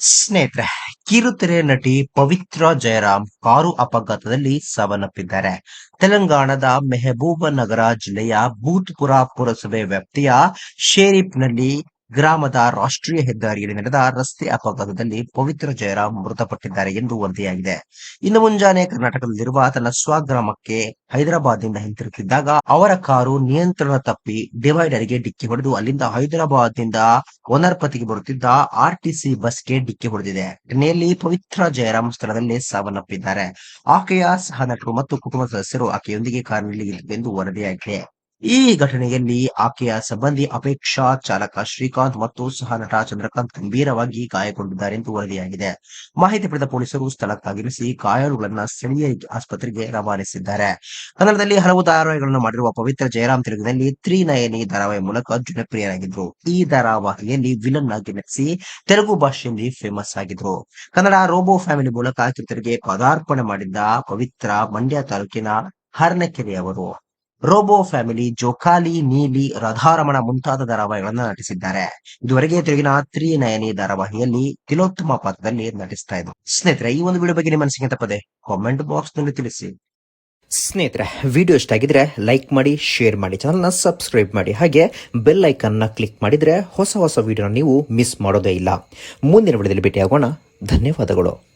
ಸ್ನೇಹಿತರೆ, ಕಿರುತೆರೆ ನಟಿ ಪವಿತ್ರ ಜಯರಾಮ್ ಕಾರು ಅಪಘಾತದಲ್ಲಿ ಸಾವನ್ನಪ್ಪಿದ್ದಾರೆ. ತೆಲಂಗಾಣದ ಮೆಹಬೂಬ ನಗರ ಜಿಲ್ಲೆಯ ಬೂತ್ಪುರ ಪುರಸಭೆ ವ್ಯಾಪ್ತಿಯ ಶೇರಿಪ್ನಲ್ಲಿ ಗ್ರಾಮದ ರಾಷ್ಟ್ರೀಯ ಹೆದ್ದಾರಿಯಲ್ಲಿ ನಡೆದ ರಸ್ತೆ ಅಪಘಾತದಲ್ಲಿ ಪವಿತ್ರ ಜಯರಾಮ್ ಮೃತಪಟ್ಟಿದ್ದಾರೆ ಎಂದು ವರದಿಯಾಗಿದೆ. ಇನ್ನು ಮುಂಜಾನೆ ಕರ್ನಾಟಕದಲ್ಲಿರುವ ತನ್ನ ಸ್ವಗ್ರಾಮಕ್ಕೆ ಹೈದರಾಬಾದ್ನಿಂದ ಹಿಂತಿರುಗುತ್ತಿದ್ದಾಗ ಅವರ ಕಾರು ನಿಯಂತ್ರಣ ತಪ್ಪಿ ಡಿವೈಡರ್ಗೆ ಡಿಕ್ಕಿ ಹೊಡೆದು ಅಲ್ಲಿಂದ ಹೈದರಾಬಾದ್ನಿಂದ ಒನರ್ಪತಿಗೆ ಬರುತ್ತಿದ್ದ ಆರ್ಟಿಸಿ ಬಸ್ಗೆ ಡಿಕ್ಕಿ ಹೊಡೆದಿದೆ. ಘಟನೆಯಲ್ಲಿ ಪವಿತ್ರ ಜಯರಾಮ್ ಸ್ಥಳದಲ್ಲಿ ಸಾವನ್ನಪ್ಪಿದ್ದಾರೆ. ಆಕೆಯ ಸಹ ಮತ್ತು ಕುಟುಂಬ ಸದಸ್ಯರು ಆಕೆಯೊಂದಿಗೆ ಕಾರಿನಲ್ಲಿ ಎಂದು ವರದಿಯಾಗಿದೆ. ಈ ಘಟನೆಯಲ್ಲಿ ಆಕೆಯ ಸಂಬಂಧಿ ಅಪೇಕ್ಷಾ ಚಾಲಕ ಶ್ರೀಕಾಂತ್ ಮತ್ತು ಸಹ ನಟ ಚಂದ್ರಕಾಂತ್ ಗಂಭೀರವಾಗಿ ಗಾಯಗೊಂಡಿದ್ದಾರೆ ಎಂದು ವರದಿಯಾಗಿದೆ. ಮಾಹಿತಿ ಪಡೆದ ಪೊಲೀಸರು ಸ್ಥಳಕ್ಕಾಗಿರಿಸಿ ಗಾಯಾಳುಗಳನ್ನ ಸ್ಥಳೀಯ ಆಸ್ಪತ್ರೆಗೆ ರವಾನಿಸಿದ್ದಾರೆ. ಕನ್ನಡದಲ್ಲಿ ಹಲವು ಧಾರಾವಾಹಿಗಳನ್ನು ಮಾಡಿರುವ ಪವಿತ್ರ ಜಯರಾಮ್ ತೆಲುಗಿನಲ್ಲಿ ತ್ರಿನಯನಿ ಧಾರಾವಾಹಿ ಮೂಲಕ ಜನಪ್ರಿಯರಾಗಿದ್ರು. ಈ ಧಾರಾವಾಹಿಯಲ್ಲಿ ವಿಲನ್ ಆಗಿ ನಟಿಸಿ ತೆಲುಗು ಭಾಷೆಯಲ್ಲಿ ಫೇಮಸ್ ಆಗಿದ್ರು. ಕನ್ನಡ ರೋಬೋ ಫ್ಯಾಮಿಲಿ ಮೂಲಕ ಕಿರುತೆರೆಗೆ ಪದಾರ್ಪಣೆ ಮಾಡಿದ್ದ ಪವಿತ್ರ ಮಂಡ್ಯ ತಾಲೂಕಿನ ಹರ್ನಕೆರೆಯವರು ರೋಬೋ ಫ್ಯಾಮಿಲಿ ಜೋಕಾಲಿ, ನೀಲಿ, ರಾಧಾರಮಣ ಮುಂತಾದ ಧಾರಾವಾಹಿಗಳನ್ನು ನಟಿಸಿದ್ದಾರೆ. ಇದುವರೆಗೆ ತೆಲುಗಿನ ತ್ರಿನಯನಿ ಧಾರಾವಾಹಿಯಲ್ಲಿ ತಿಲೋತ್ತಮ ಪಾತ್ರದಲ್ಲಿ ನಟಿಸ್ತಾ ಇದ್ರು. ಸ್ನೇಹಿತರೆ, ಈ ಒಂದು ವಿಡಿಯೋ ಬಗ್ಗೆ ನಿಮ್ಮ ಅನಿಸಿಕೆ ತಪ್ಪದೆ ಕಾಮೆಂಟ್ ಬಾಕ್ಸ್ನಲ್ಲಿ ತಿಳಿಸಿ. ಸ್ನೇಹಿತರೆ ವಿಡಿಯೋ ಇಷ್ಟ ಆಗಿದ್ರೆ ಲೈಕ್ ಮಾಡಿ ಶೇರ್ ಮಾಡಿ ಚಾನಲ್ನ ಸಬ್ಸ್ಕ್ರೈಬ್ ಮಾಡಿ, ಹಾಗೆ ಬೆಲ್ ಐಕನ್ನ ಕ್ಲಿಕ್ ಮಾಡಿದ್ರೆ ಹೊಸ ಹೊಸ ವಿಡಿಯೋನ ನೀವು ಮಿಸ್ ಮಾಡೋದೇ ಇಲ್ಲ. ಮುಂದಿನ ವಿಡಿಯೋದಲ್ಲಿ ಭೇಟಿಯಾಗೋಣ. ಧನ್ಯವಾದಗಳು.